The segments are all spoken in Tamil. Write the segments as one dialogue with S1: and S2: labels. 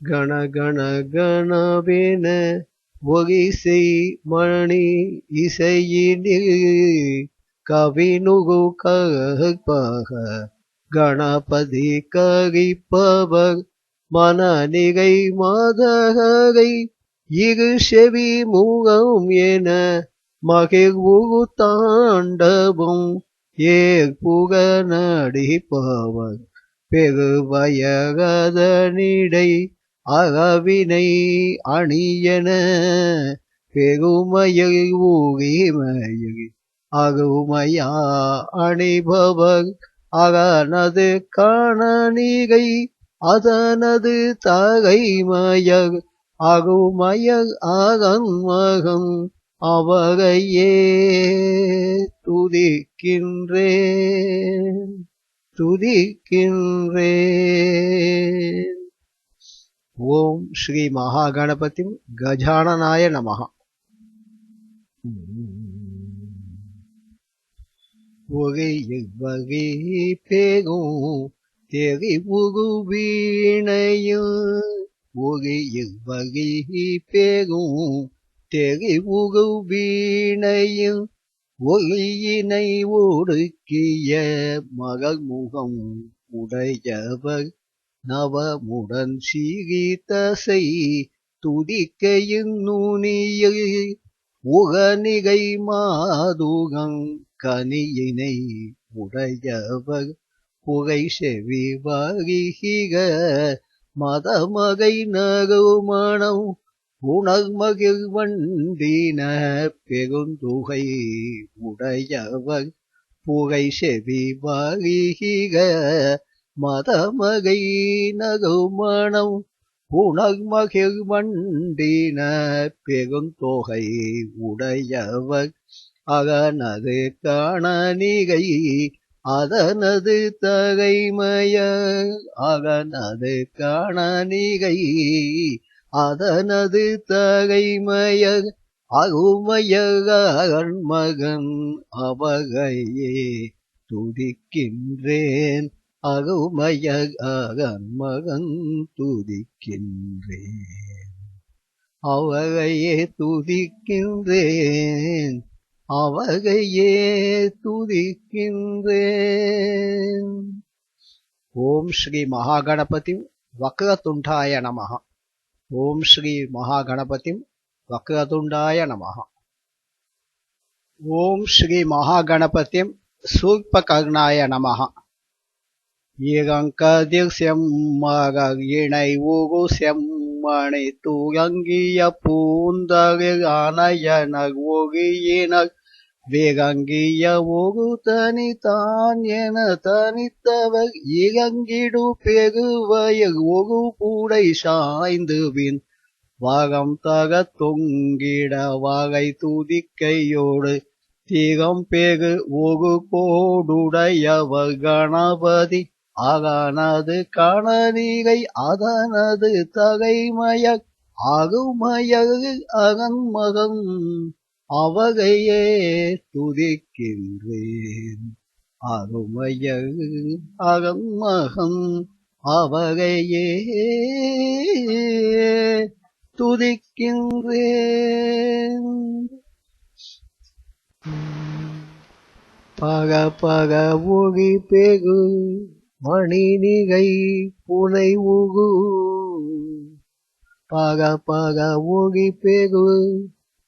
S1: கண கண கணவென ஒகிசை மணி இசையினில் கவினுகு கற்பக கணபதி ககிப்பவர் மனநிகை மாதகை இரு செவி முகம் என மகிழ்வு தாண்டவும் ஏற்புக நடிப்பவர். பெருவயகதனிடை அகவினை அணியன பெருமையை ஊகிமையை அருமையா அணிபவர் அகனது கணனிகை அதனது தகைமயர் அருமயர் அகன்மகம் அவரையே துதிக்கின்றேன். துதிக்கின்றேன் ஓம் ஸ்ரீ மகாகணபதி கஜானனாய நமஹ ஒரே வகை பேகும் தெரிவுகு வீணையும் ஒரே வகை பேகும் தெரிவுகு வீணையும் ஒளியினை ஒடுக்கிய மகமுகம் உடையவர் நவமுடன் சீகிதசை துதிக்கையின் நுனியில் உகநிகை மாதுகம் கனியினை உடையவர் புகை செவி வருகிக மதமகை நகுமணம் உணர்மகிழ்வண்டின பெருந்துகை உடையவர் புகை செவி வருகிக மதமகை நகுமணம் உணர்மகிழ்வண்டின பெருந்தொகை உடையவர் அகனது காணனிகை அதனது தகைமய அகனது காணனிகை அதனது தகைமய அருமையகன் மகன் அவகையே துதிக்கின்றேன். அருமையகன் மகன் துதிக்கின்றேன். அவகையே துதிக்கின்றேன். அவகையே துதிக்கின்றேன். ஓம் ஸ்ரீ மகாகணபதி வக்ரதுண்டாய நமகா ஓம் ஸ்ரீ மகாகணபதி வக்ரதுண்டாய நமஹ. ஓம் ஸ்ரீ மகாகணபதி சூர்பகர்ணாய நமஹ. ஈரங்கதிர் செம்மகர் இணை ஊகு செம்மணி தூயங்கிய பூந்தரில் அணையனர் ஒகியினர் வேகங்கிய ஒரு தனி தான் என தனித்தவ இகங்கிடு பெகுவய ஒரு பூடை சாய்ந்து பின் வகம் தக தொங்கிட வாகை துதிக்கையோடு தீகம் பேகு ஒரு கோடுடையவ கணபதி. அகனது கணநீகை அதனது தகைமய அருமயர் அகன்மகன். அவகையே துதிக்கின்றேன். அருமைய அகம்மகம் அவகையே துதிக்கின்றேன். பக பக ஒளி பெகு மணிநிகை புனை உகு. பக பக ஒளி பெகு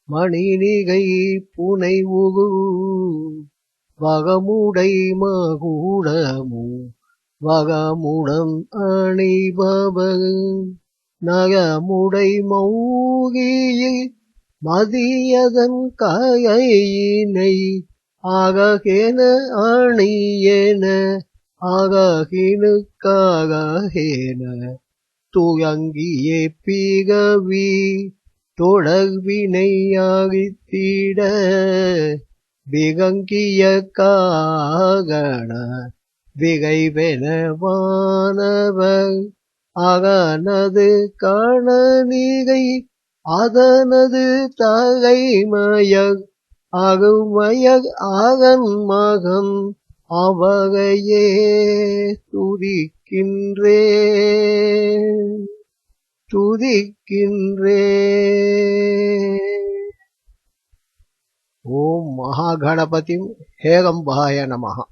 S1: மணிநீகை புனை உகு வகமுடை மகுடமு வகமுடம் அணிபவர் நகமுடை மௌகியில் மதியதன் கையினை ஆககேன அணியேன ஆககினுக்காகேன துயங்கியே பிகவி தொடர்வினையாகித்திட விகங்கிய காகண விகைவெனவானவர் அகனது கணனிகை அதனது தகைமயர் அருமயர் அகன் மகன் அவகையே துதிக்கின்றேன் துதிக்கின்றே. ஓம் மகாகணபதி ஹேகம்பாய நமகா